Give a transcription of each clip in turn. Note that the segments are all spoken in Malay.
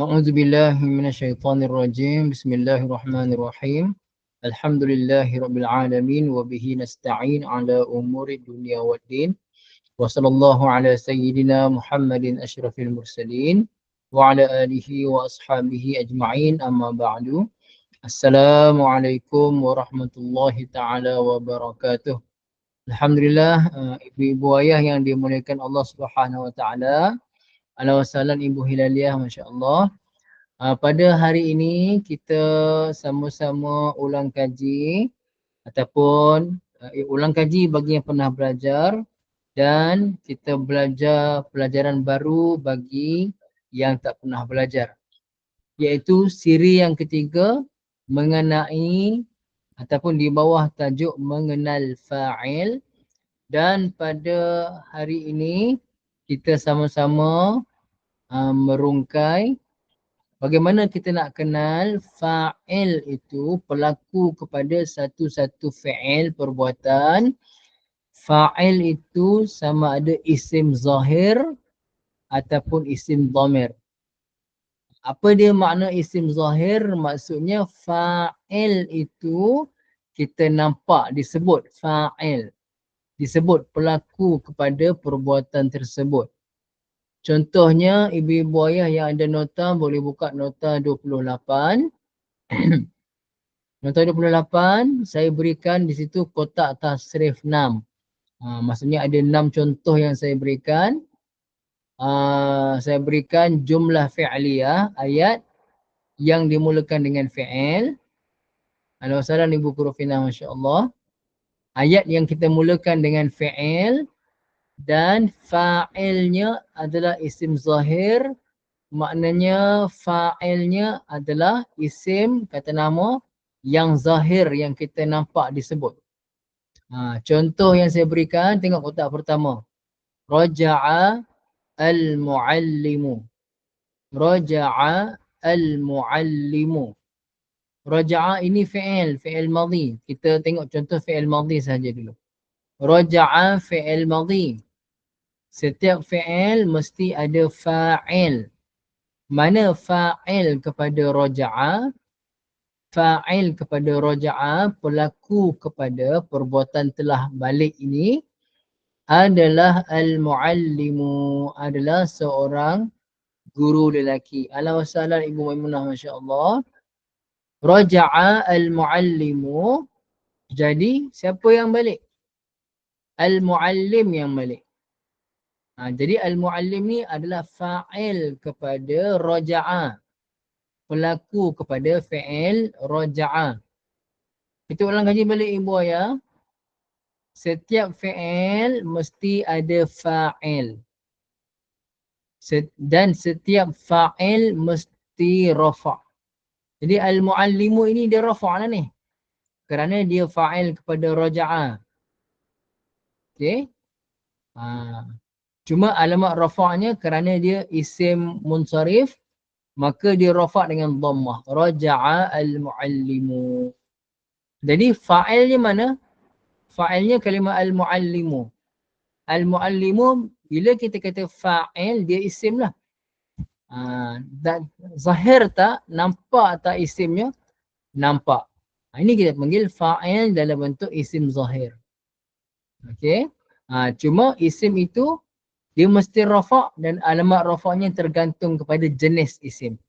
أعوذ بالله من الشيطان الرجيم بسم الله الرحمن الرحيم الحمد لله رب العالمين وبه نستعين على أمور الدنيا والدين وصلى الله على سيدنا محمد أشرف المرسلين وعلى آله وأصحابه أجمعين أما بعد السلام عليكم ورحمة الله تعالى وبركاته Alhamdulillah uh, ibu-ibu ayah yang dimuliakan Allah Subhanahu wa taala Ala wassalam Ibu Hilaliah, Masya Allah. Uh, pada hari ini kita sama-sama ulang kaji ataupun uh, ulang kaji bagi yang pernah belajar dan kita belajar pelajaran baru bagi yang tak pernah belajar. Iaitu siri yang ketiga mengenai ataupun di bawah tajuk mengenal fa'il dan pada hari ini kita sama-sama uh, merungkai bagaimana kita nak kenal fa'il itu pelaku kepada satu-satu fa'il perbuatan. Fa'il itu sama ada isim zahir ataupun isim dhamir. Apa dia makna isim zahir? Maksudnya fa'il itu kita nampak disebut fa'il. Disebut pelaku kepada perbuatan tersebut. Contohnya ibu-ibu ayah yang ada nota boleh buka nota 28. nota 28 saya berikan di situ kotak tasrif 6. Ha, maksudnya ada 6 contoh yang saya berikan. Uh, saya berikan jumlah fi'liyah ayat yang dimulakan dengan fi'il. Alhamdulillah Ibu Kurufina Masya Allah. Ayat yang kita mulakan dengan fi'il dan fa'ilnya adalah isim zahir maknanya fa'ilnya adalah isim kata nama yang zahir yang kita nampak disebut. Ha, contoh yang saya berikan tengok kotak pertama. Raja'a al-muallimu. Raja'a al-muallimu. Raja'a ini fi'il, fi'il madhi. Kita tengok contoh fi'il madhi saja dulu. Raja'a fi'il madhi. Setiap fi'il mesti ada fa'il. Mana fa'il kepada roja'a? Fa'il kepada roja'a, pelaku kepada perbuatan telah balik ini adalah al-muallimu, adalah seorang guru lelaki. Wassalam Ibu Maimunah, Masya Allah. Raja'a al-muallimu, jadi siapa yang balik? Al-muallim yang balik. Ha, jadi al-muallim ni adalah fa'il kepada roja'a. Pelaku kepada fa'il roja'a. Kita ulang kaji balik ibu ayah. Setiap fa'il mesti ada fa'il. Dan setiap fa'il mesti rafa'. Jadi al-muallimu ini dia rafa' lah ni. Kerana dia fa'il kepada roja'a. Okay. Ha. Cuma alamat rafa'nya kerana dia isim munsarif maka dia rafa' dengan dhammah. Raja'a al-muallimu. Jadi fa'ilnya mana? Fa'ilnya kalimah al-muallimu. Al-muallimu bila kita kata fa'il dia isim lah. Ha, zahir tak? Nampak tak isimnya? Nampak. Ha, ini kita panggil fa'il dalam bentuk isim zahir. Okay. Ha, cuma isim itu dia mesti rafa' dan alamat rafa'nya tergantung kepada jenis isim.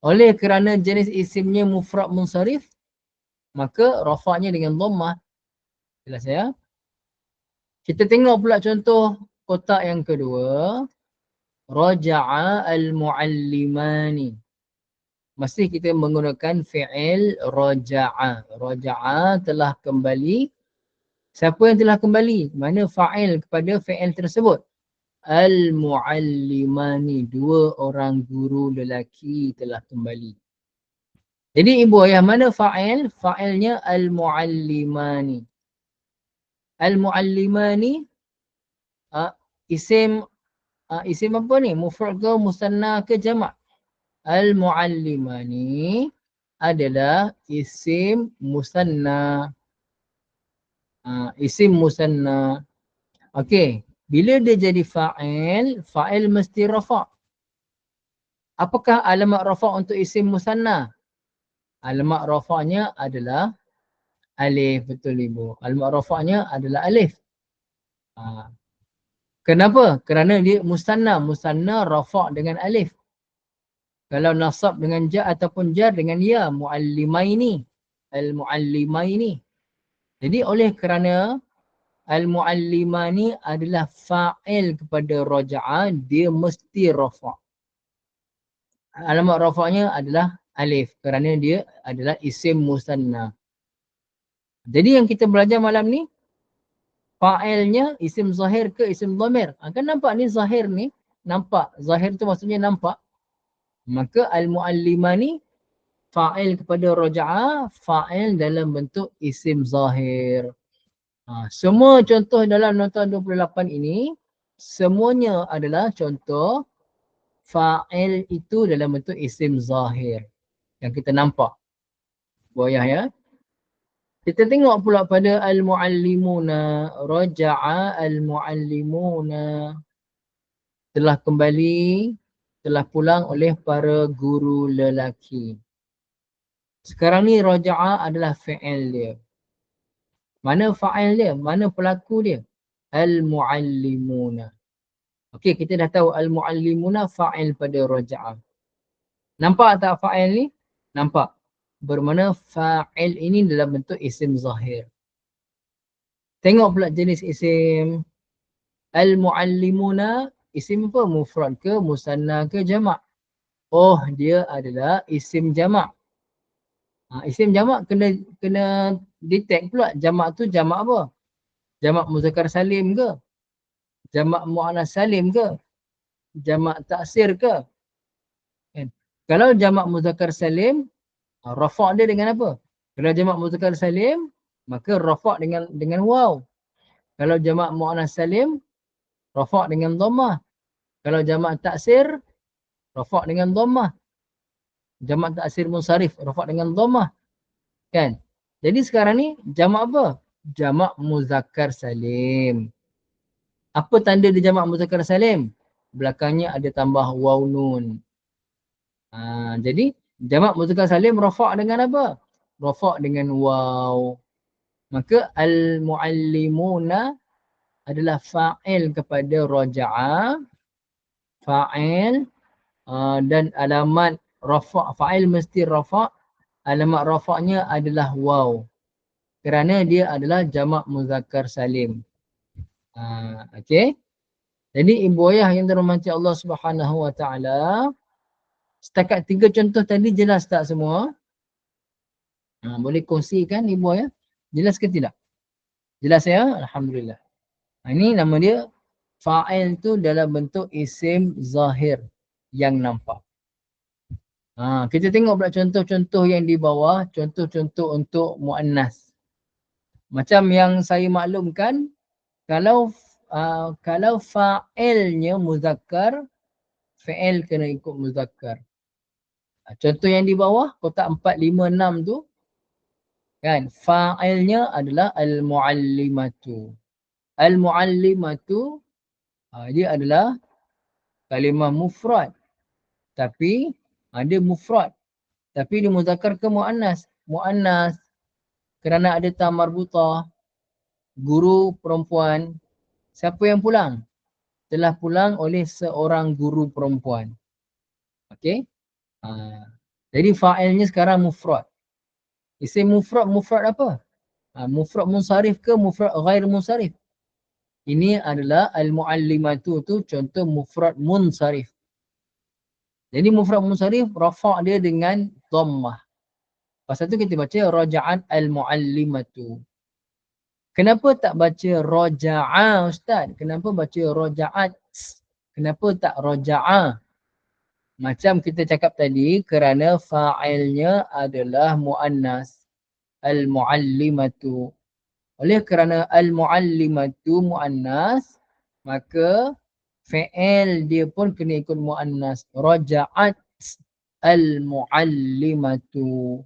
Oleh kerana jenis isimnya mufrad munsarif, maka rafa'nya dengan dhammah. Jelas ya? Kita tengok pula contoh kotak yang kedua. Raja'a al-muallimani. Masih kita menggunakan fi'il raja'a. Raja'a telah kembali. Siapa yang telah kembali? Mana fa'il kepada fi'il tersebut? Al-Muallimani. Dua orang guru lelaki telah kembali. Jadi ibu ayah mana fa'il? Fa'ilnya Al-Muallimani. Al-Muallimani uh, isim uh, isim apa ni? Mufrad ke musanna ke jamak? Al-Muallimani adalah isim musanna. Uh, isim musanna. Okey. Bila dia jadi fa'il, fa'il mesti rafa'. Apakah alamat rafa' untuk isim musanna? Alamat rafa'nya adalah alif. Betul ibu. Alamat rafa'nya adalah alif. Ha. Kenapa? Kerana dia musanna. Musanna rafa' dengan alif. Kalau nasab dengan ja ataupun jar dengan ya. Mu'allimaini. Al-mu'allimaini. Jadi oleh kerana al-muallimani adalah fa'il kepada raja'ah, dia mesti rafa'. Alamat rafa'nya adalah alif kerana dia adalah isim musanna. Jadi yang kita belajar malam ni fa'ilnya isim zahir ke isim dhamir. Ha, kan nampak ni zahir ni, nampak zahir tu maksudnya nampak. Maka al-muallimani fa'il kepada raja'ah, fa'il dalam bentuk isim zahir. Ha, semua contoh dalam nota 28 ini, semuanya adalah contoh fa'il itu dalam bentuk isim zahir. Yang kita nampak. Buayah ya. Kita tengok pula pada al-muallimuna, raja'a al-muallimuna telah kembali, telah pulang oleh para guru lelaki. Sekarang ni raja'a adalah fi'il dia. Mana fa'il dia? Mana pelaku dia? Al-mu'allimuna. Okey, kita dah tahu al-mu'allimuna fa'il pada raja'a. Nampak tak fa'il ni? Nampak. Bermana fa'il ini dalam bentuk isim zahir. Tengok pula jenis isim. Al-mu'allimuna isim apa? Mufrad ke, musanna ke, jamak? Oh, dia adalah isim jamak. Ha, isim jamak kena kena detect pula jamak tu jamak apa? Jamak muzakkar salim ke? Jamak muannas salim ke? Jamak taksir ke? Kan? Kalau jamak muzakkar salim, ha, rafa' dia dengan apa? Kalau jamak muzakkar salim, maka rafa' dengan dengan waw. Kalau jamak muannas salim, rafa' dengan dhammah. Kalau jamak taksir, rafa' dengan dhammah jamak taksir munsarif rafa' dengan dhammah. Kan? Jadi sekarang ni jamak apa? Jamak muzakkar salim. Apa tanda di jamak muzakkar salim? Belakangnya ada tambah waw nun. Ha, jadi jamak muzakkar salim rafa' dengan apa? Rafa' dengan waw. Maka al muallimuna adalah fa'il kepada raja'a fa'il uh, dan alamat rafa' fa'il mesti rafa' alamat rafa'nya adalah waw. Kerana dia adalah jamak muzakkar salim. Ha, okey. Jadi ibu ayah yang dirahmati Allah Subhanahu wa taala setakat tiga contoh tadi jelas tak semua? Ha, boleh kongsikan ibu ayah? Jelas ke tidak? Jelas ya? Alhamdulillah. Ha, ini nama dia fa'il tu dalam bentuk isim zahir yang nampak Ha, kita tengok pula contoh-contoh yang di bawah, contoh-contoh untuk muannas. Macam yang saya maklumkan, kalau uh, kalau fa'ilnya muzakkar, fa'il kena ikut muzakkar. Ha, contoh yang di bawah, kotak 4, 5, 6 tu, kan, fa'ilnya adalah al-muallimatu. Al-muallimatu, uh, dia adalah kalimah mufrad. Tapi Dia mufrad. Tapi dia muzakkar ke muannas? Muannas. Kerana ada tamar buta. Guru perempuan. Siapa yang pulang? Telah pulang oleh seorang guru perempuan. Okey. Ha. Jadi fa'ilnya sekarang mufrad. Isim mufrad, mufrad apa? Ha, mufrad munsarif ke mufrad ghair munsarif? Ini adalah al-muallimatu tu contoh mufrad munsarif. Jadi mufrad munsharif rafa' dia dengan dhammah. Pasal tu kita baca raja'at al-muallimatu. Kenapa tak baca raja'a ustaz? Kenapa baca raja'at? Kenapa tak raja'a? Macam kita cakap tadi kerana fa'ilnya adalah muannas al-muallimatu. Oleh kerana al-muallimatu muannas maka fi'il dia pun kena ikut muannas raja'at al-muallimatu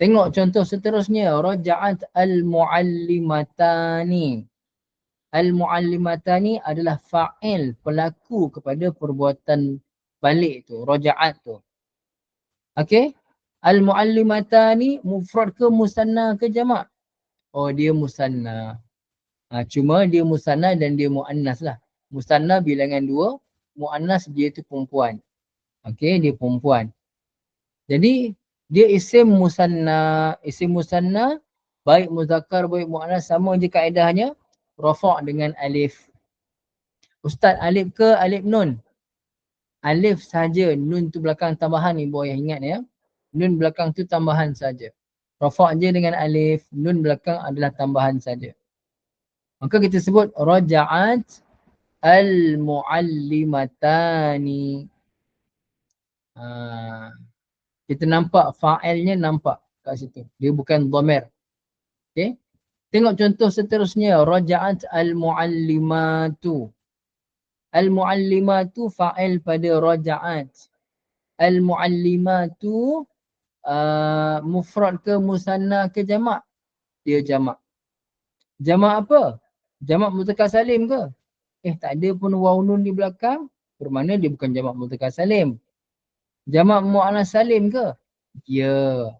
tengok contoh seterusnya raja'at al-muallimatani al-muallimatani adalah fa'il pelaku kepada perbuatan balik tu, roja'at tu. Okay. Al-muallimatani mufrad ke musanna ke jamak? Oh dia musanna. Ha, cuma dia musanna dan dia muannas lah. Musanna bilangan dua, muannas dia tu perempuan. Okay, dia perempuan. Jadi dia isim musanna, isim musanna baik muzakkar baik muannas sama je kaedahnya rafa' dengan alif. Ustaz alif ke alif nun? Alif saja, nun tu belakang tambahan ni boy ingat ya nun belakang tu tambahan saja. Rafa' je dengan alif, nun belakang adalah tambahan saja. Maka kita sebut raja'at al-muallimatani. Ha, kita nampak fa'ilnya nampak kat situ. Dia bukan dhamir. Okay. Tengok contoh seterusnya. Raja'at al-muallimatu. Al-muallimatu fa'il pada raja'at. Al-muallimatu uh, mufrad ke musanna ke jamak? Dia jamak. Jamak apa? Jamak mutakar salim ke? Eh tak ada pun waw nun di belakang. Bermakna dia bukan jamak mutakar salim. Jamak mu'anas salim ke? Ya.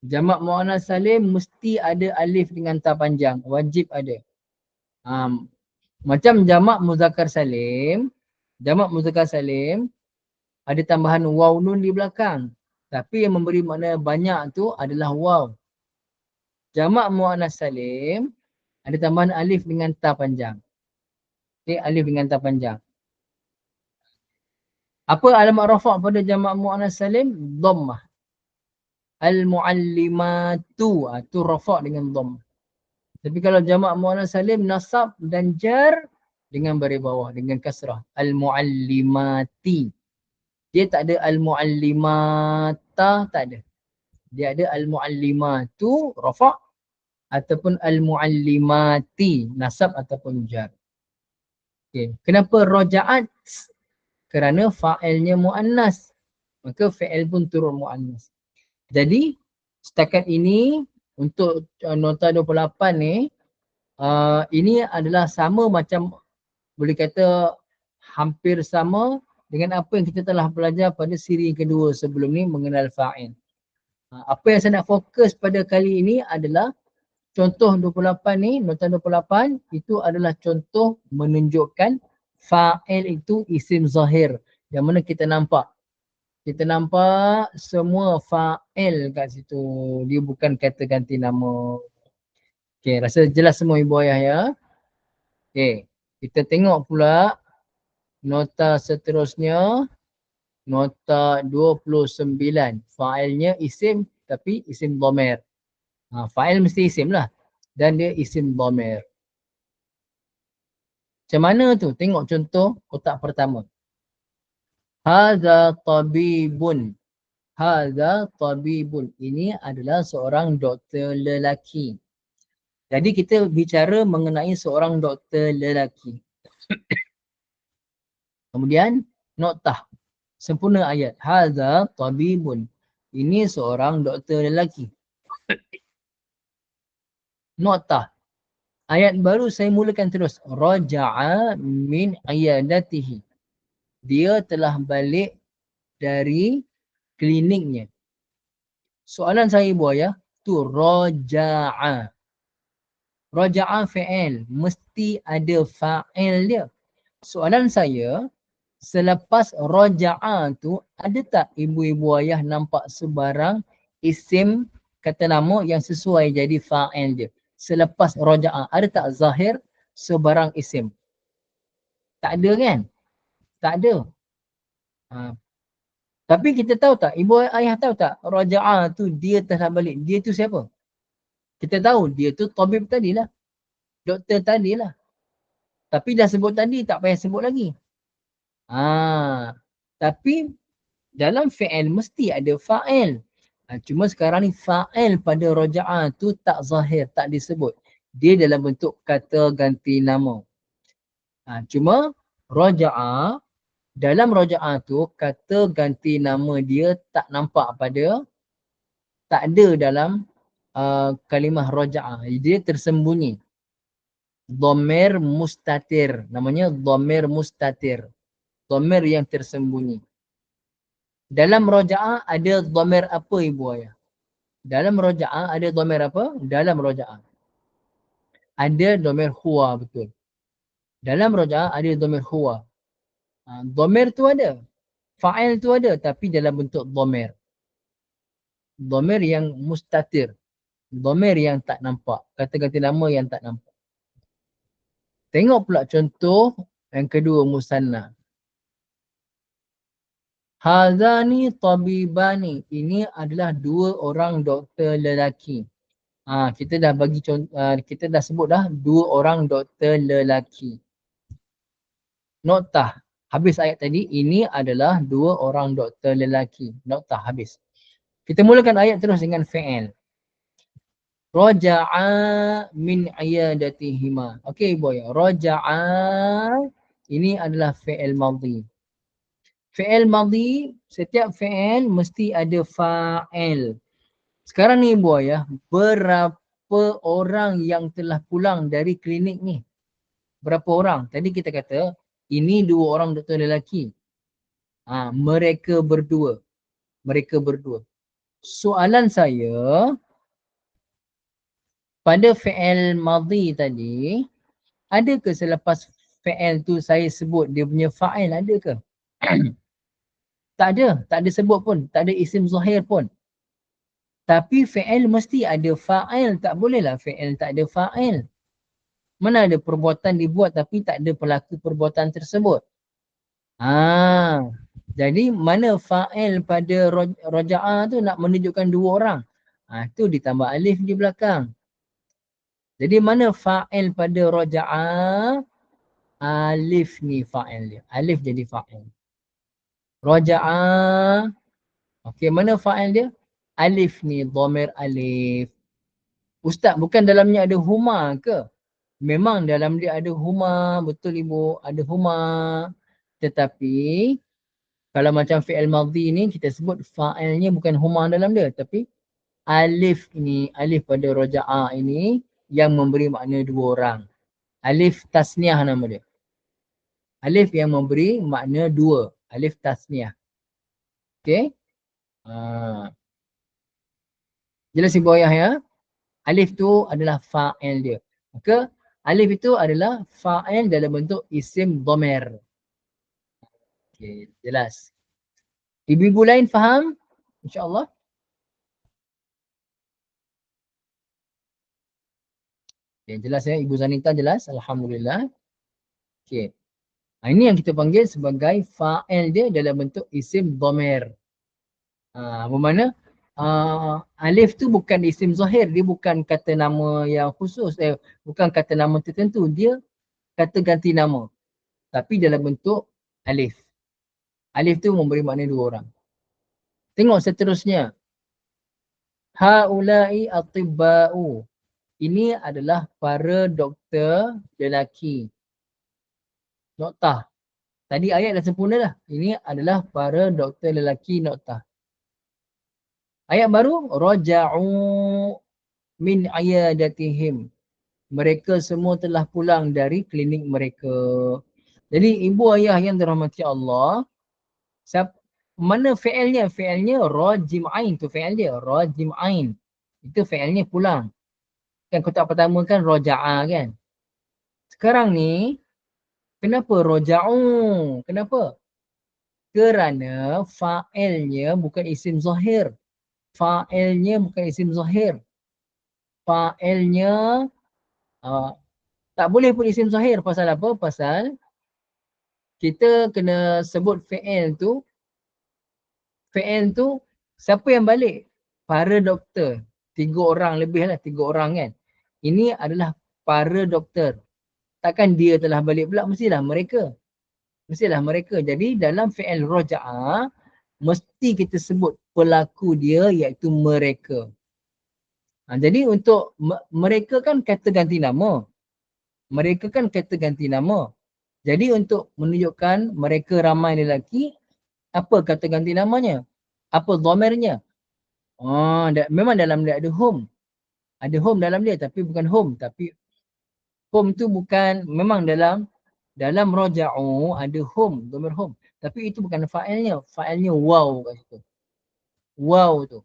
Jamak mu'anas salim mesti ada alif dengan ta panjang. Wajib ada. Um, macam jamak muzakkar salim. Jamak muzakkar salim ada tambahan waw nun di belakang. Tapi yang memberi makna banyak tu adalah waw. Jamak mu'anas salim ada tambahan alif dengan ta panjang. Okay, alif dengan ta panjang. Apa alamat rafa' pada jamak mu'anas salim? Dhammah. Al-mu'allimatu. Itu ha, rafa' dengan dhammah. Tapi kalau jamak mu'anas salim, nasab dan jar dengan baris bawah, dengan kasrah. Al-mu'allimati. Dia tak ada al-muallimata, tak ada. Dia ada al-muallimatu, rafa' ataupun al-muallimati, nasab ataupun jar. Okay. Kenapa roja'at? Kerana fa'ilnya mu'annas. Maka fa'il pun turun mu'annas. Jadi setakat ini untuk uh, nota 28 ni, uh, ini adalah sama macam boleh kata hampir sama dengan apa yang kita telah belajar pada siri yang kedua sebelum ni mengenal fa'il. Ha, apa yang saya nak fokus pada kali ini adalah contoh 28 ni, nota 28 itu adalah contoh menunjukkan fa'il itu isim zahir yang mana kita nampak. Kita nampak semua fa'il kat situ. Dia bukan kata ganti nama. Okay, rasa jelas semua ibu ayah ya. Okay, kita tengok pula nota seterusnya nota 29 failnya isim tapi isim dhamir ha, fail mesti isim lah. Dan dia isim dhamir. Macam mana tu? Tengok contoh kotak pertama. Hadza tabibun. Hadza tabibun. Ini adalah seorang doktor lelaki. Jadi kita bicara mengenai seorang doktor lelaki. Kemudian noktah sempurna ayat. Hadza tabibun. Ini seorang doktor lelaki. Noktah. Ayat baru saya mulakan terus. Raja'a min ayadatihi. Dia telah balik dari kliniknya. Soalan saya ibu ayah. Tu raja'a. Raja'a fa'il. Mesti ada fa'il dia. Soalan saya, selepas roja'a tu ada tak ibu-ibu ayah nampak sebarang isim kata nama yang sesuai jadi fa'il dia selepas roja'a ada tak zahir sebarang isim? Tak ada kan? Tak ada. Ha. tapi kita tahu tak ibu ayah tahu tak roja'a tu dia telah balik. Dia tu siapa? Kita tahu dia tu tabib tadilah. Doktor tadilah. Tapi dah sebut tadi tak payah sebut lagi. Ha, tapi dalam fi'il mesti ada fa'il. Ha, cuma sekarang ni fa'il pada roja'ah tu tak zahir, tak disebut. Dia dalam bentuk kata ganti nama. Ha, cuma roja'ah, dalam roja'ah tu kata ganti nama dia tak nampak pada, tak ada dalam uh, kalimah roja'ah. Dia tersembunyi. Dhamir mustatir. Namanya dhamir mustatir dhamir yang tersembunyi. Dalam roja'ah ada dhamir apa ibu ayah? Dalam roja'ah ada dhamir apa? Dalam roja'ah. Ada dhamir huwa betul. Dalam roja'ah ada dhamir huwa. Ha, dhamir tu ada. Fa'il tu ada tapi dalam bentuk dhamir. Dhamir yang mustatir. Dhamir yang tak nampak. Kata-kata nama yang tak nampak. Tengok pula contoh yang kedua musanna. Hazani tabibani. Ini adalah dua orang doktor lelaki. Ha, kita dah bagi contoh, uh, kita dah sebut dah dua orang doktor lelaki. Notah. Habis ayat tadi, ini adalah dua orang doktor lelaki. Notah habis. Kita mulakan ayat terus dengan fi'il. Raja'a min ayadatihima. Okey boy. Raja'a ini adalah fi'il madhi. Fi'il madhi, setiap fi'il mesti ada fa'il. Sekarang ni ibu ayah, berapa orang yang telah pulang dari klinik ni? Berapa orang? Tadi kita kata, ini dua orang doktor lelaki. Ha, mereka berdua. Mereka berdua. Soalan saya, pada fi'il madhi tadi, ada ke selepas fi'il tu saya sebut dia punya fa'il ada ke? tak ada, tak ada sebut pun, tak ada isim zahir pun. Tapi fi'il mesti ada fa'il, tak bolehlah fi'il tak ada fa'il. Mana ada perbuatan dibuat tapi tak ada pelaku perbuatan tersebut. Ha, jadi mana fa'il pada roja'ah tu nak menunjukkan dua orang. Ha, tu ditambah alif di belakang. Jadi mana fa'il pada roja'ah? Alif ni fa'il dia. Alif jadi fa'il. Raja'ah. Okey, mana fa'il dia? Alif ni, dhamir alif. Ustaz, bukan dalamnya ada huma ke? Memang dalam dia ada huma, betul ibu, ada huma. Tetapi, kalau macam fi'il madhi ni, kita sebut fa'ilnya bukan huma dalam dia. Tapi, alif ni, alif pada raja'ah ini, yang memberi makna dua orang. Alif tasniah nama dia. Alif yang memberi makna dua alif tasniah. Okey. Ha. Jelas ibu ayah ya. Alif tu adalah fa'il dia. Maka alif itu adalah fa'il dalam bentuk isim dhamir. Okey, jelas. Ibu-ibu lain faham? InsyaAllah. Okay, jelas ya. Ibu Zanita jelas. Alhamdulillah. Okey. Ha, ini yang kita panggil sebagai fa'il dia dalam bentuk isim dhamir. Ha, bermakna uh, alif tu bukan isim zahir, dia bukan kata nama yang khusus, eh, bukan kata nama tertentu, dia kata ganti nama. Tapi dalam bentuk alif. Alif tu memberi makna dua orang. Tengok seterusnya. Haulai atibba'u. Ini adalah para doktor lelaki noktah. Tadi ayat dah sempurna dah. Ini adalah para doktor lelaki noktah. Ayat baru, Raja'u min ayadatihim. Mereka semua telah pulang dari klinik mereka. Jadi ibu ayah yang dirahmati Allah, siap, mana fi'ilnya? Fi'ilnya rajim'ain tu fi'il dia. Rajim'ain. Itu fi'ilnya pulang. Kan kotak pertama kan roja'a kan. Sekarang ni Kenapa roja'u? Kenapa? Kerana fa'ilnya bukan isim zahir. Fa'ilnya bukan isim zahir. Fa'ilnya uh, tak boleh pun isim zahir. Pasal apa? Pasal kita kena sebut fa'il tu. Fa'il tu siapa yang balik? Para doktor. Tiga orang lebih lah. Tiga orang kan. Ini adalah para doktor takkan dia telah balik pula mestilah mereka. Mestilah mereka. Jadi dalam fi'il raja'ah mesti kita sebut pelaku dia iaitu mereka. Ha, jadi untuk mereka kan kata ganti nama. Mereka kan kata ganti nama. Jadi untuk menunjukkan mereka ramai lelaki apa kata ganti namanya? Apa dhamirnya oh, da- memang dalam dia ada home ada home dalam dia tapi bukan home tapi home tu bukan memang dalam dalam roja'u ada home, domir home. Tapi itu bukan fa'ilnya. Fa'ilnya waw kat situ. Waw tu.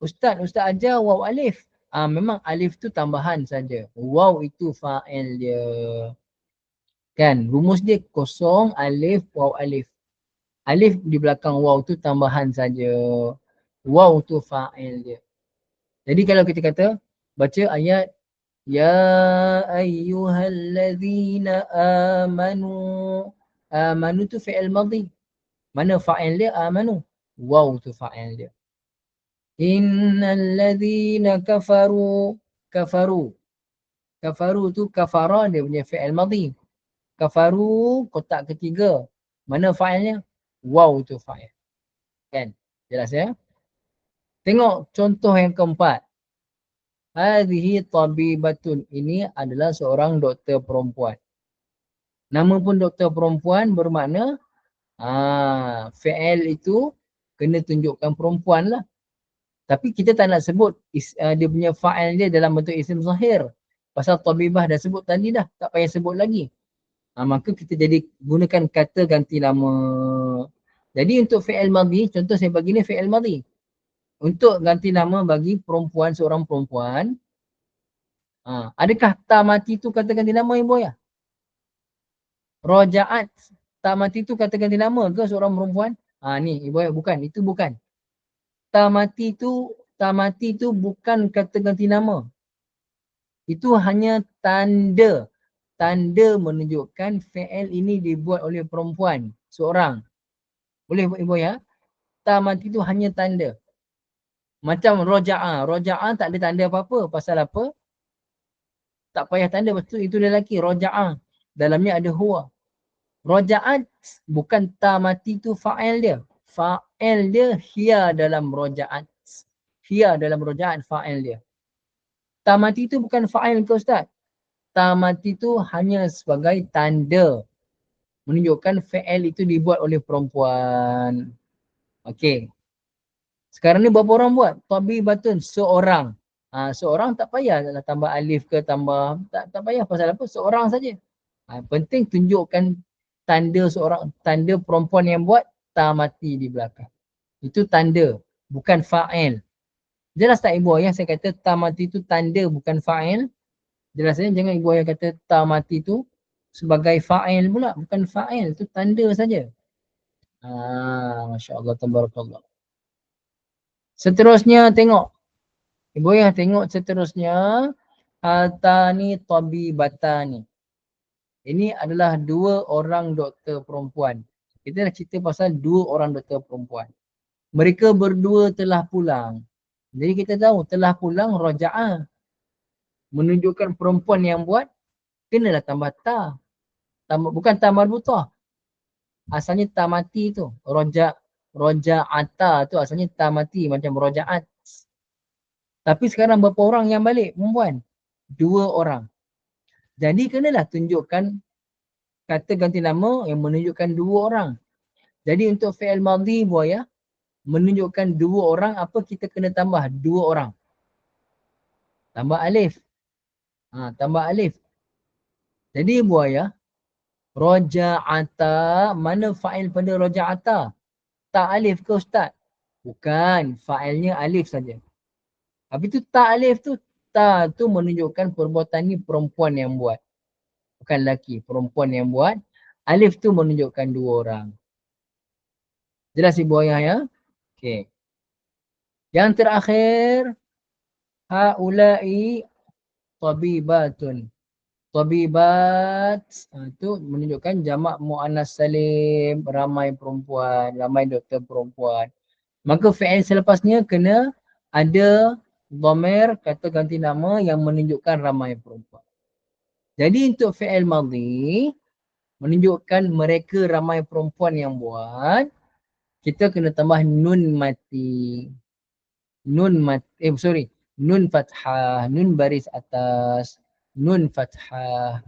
Ustaz, Ustaz ajar waw alif. Ah memang alif tu tambahan saja. Waw itu fa'il dia. Kan? Rumus dia kosong alif waw alif. Alif di belakang waw tu tambahan saja. Waw tu fa'il dia. Jadi kalau kita kata baca ayat Ya ayyuhallazina amanu Amanu tu fi'il madhi. Mana fa'il dia? Amanu. Waw tu fa'il dia. Innal ladzina kafaru kafaru. Kafaru tu kafara dia punya fi'il madhi. Kafaru kotak ketiga. Mana fa'ilnya wow tu fa'il. Kan? Jelas ya? Tengok contoh yang keempat hadhihi tabibatun ini adalah seorang doktor perempuan nama pun doktor perempuan bermakna ah fi'il itu kena tunjukkan perempuan lah tapi kita tak nak sebut is, uh, dia punya fa'il dia dalam bentuk isim zahir. Pasal tabibah dah sebut tadi dah. Tak payah sebut lagi. Ha, maka kita jadi gunakan kata ganti nama. Jadi untuk fi'il madhi, contoh saya bagi ni fi'il madhi. Untuk ganti nama bagi perempuan, seorang perempuan. Ha, adakah ta mati tu kata ganti nama ibu ya? Roja'at ta mati tu kata ganti nama ke seorang perempuan? Ha, ni ibu ya, bukan. Itu bukan tamati tu tamati tu bukan kata ganti nama. Itu hanya tanda. Tanda menunjukkan fi'il ini dibuat oleh perempuan seorang. Boleh ibu ya? Tamati tu hanya tanda. Macam roja'a. Roja'a tak ada tanda apa-apa. Pasal apa? Tak payah tanda. Betul itu dia lelaki. Roja'a. Dalamnya ada huwa. Roja'at bukan tamati tu fa'il dia fa'il dia hiya dalam rojaat. Hiya dalam rojaat fa'il dia. Tamati itu bukan fa'il ke Ustaz? Tamati itu hanya sebagai tanda menunjukkan fa'il itu dibuat oleh perempuan. Okey. Sekarang ni berapa orang buat? Tabi batun seorang. Ha, seorang tak payah nak tambah alif ke tambah tak tak payah pasal apa? Seorang saja. Ha, penting tunjukkan tanda seorang tanda perempuan yang buat ta mati di belakang. Itu tanda, bukan fa'il. Jelas tak ibu ayah saya kata ta mati itu tanda bukan fa'il? Jelas ya, jangan ibu ayah kata ta mati itu sebagai fa'il pula, bukan fa'il, itu tanda saja. Ah, Masya Allah, tabarakallah. Seterusnya tengok. Ibu ayah tengok seterusnya. Hatani tabibatani. Ini adalah dua orang doktor perempuan kita dah cerita pasal dua orang doktor perempuan. Mereka berdua telah pulang. Jadi kita tahu telah pulang roja'ah. Menunjukkan perempuan yang buat, kenalah tambah ta. Tambah, bukan ta marbutah. Asalnya ta mati tu. Roja, roja'ata tu asalnya ta mati macam roja'at. Tapi sekarang berapa orang yang balik perempuan? Dua orang. Jadi kenalah tunjukkan kata ganti nama yang menunjukkan dua orang. Jadi untuk fi'il madhi buaya menunjukkan dua orang apa kita kena tambah dua orang. Tambah alif. Ha, tambah alif. Jadi buaya roja'ata mana fa'il pada roja'ata? Tak alif ke ustaz? Bukan, fa'ilnya alif saja. Tapi tu tak alif tu, ta tu menunjukkan perbuatan ni perempuan yang buat bukan lelaki, perempuan yang buat. Alif tu menunjukkan dua orang. Jelas ibu ayah ya? Okey. Yang terakhir, haulai tabibatun. Tabibat itu ha, menunjukkan jamak mu'annas salim, ramai perempuan, ramai doktor perempuan. Maka fi'il selepasnya kena ada dhamir kata ganti nama yang menunjukkan ramai perempuan. Jadi untuk fi'il madhi menunjukkan mereka ramai perempuan yang buat kita kena tambah nun mati. Nun mati, eh sorry. Nun fathah, nun baris atas, nun fathah.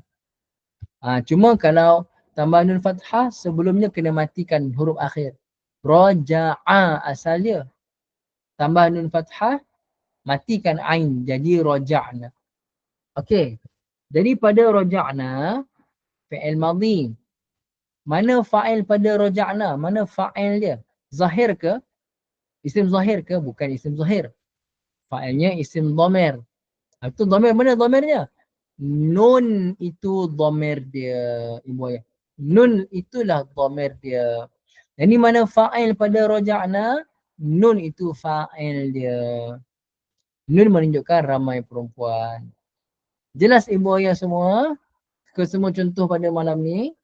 Ha, cuma kalau tambah nun fathah sebelumnya kena matikan huruf akhir. Raja'a asal dia. Tambah nun fathah, matikan ain jadi raja'na. Okey. Jadi pada roja'na fi'il madhi mana fa'il pada roja'na? Mana fa'il dia? Zahir ke? Isim zahir ke? Bukan isim zahir. Fa'ilnya isim dhamir. Itu dhamir mana dhamirnya? Nun itu dhamir dia. Ibu ayah. Nun itulah dhamir dia. Jadi mana fa'il pada roja'na? Nun itu fa'il dia. Nun menunjukkan ramai perempuan. Jelas ibu ayah semua? Ke semua contoh pada malam ni?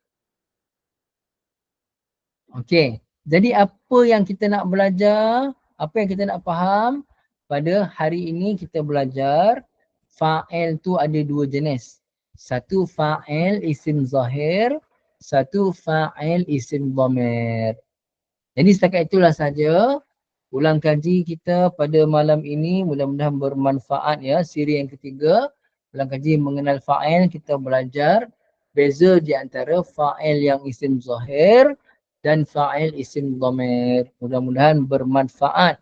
Okey. Jadi apa yang kita nak belajar? Apa yang kita nak faham? Pada hari ini kita belajar fa'il tu ada dua jenis. Satu fa'il isim zahir, satu fa'il isim dhamir. Jadi setakat itulah saja ulang kaji kita pada malam ini mudah-mudahan bermanfaat ya siri yang ketiga dalam kaji mengenal fa'il kita belajar beza di antara fa'il yang isim zahir dan fa'il isim dhamir. Mudah-mudahan bermanfaat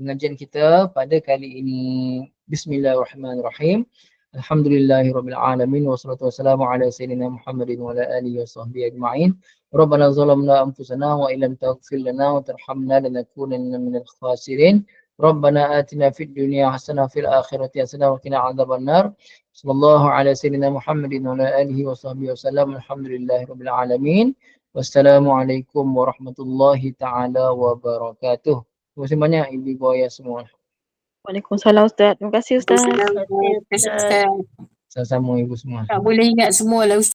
pengajian kita pada kali ini. بسم الله الرحمن الرحيم الحمد لله رب العالمين والصلاة والسلام على سيدنا محمد وعلى آله وصحبه أجمعين ربنا ظلمنا أنفسنا وإن لم تغفر لنا وترحمنا لنكونن من الخاسرين ربنا آتنا في الدنيا حسنة في الآخرة حسنة وقنا عذاب النار صلى الله على سيدنا محمد وعلى آله وصحبه وسلم الحمد لله رب العالمين والسلام عليكم ورحمة الله تعالى وبركاته Terima kasih banyak Ibu Ibu Ayah semua. Waalaikumsalam Ustaz. Terima kasih Ustaz. Terima kasih Ustaz. Sama-sama ibu semua. Tak boleh ingat semua lah Ustaz.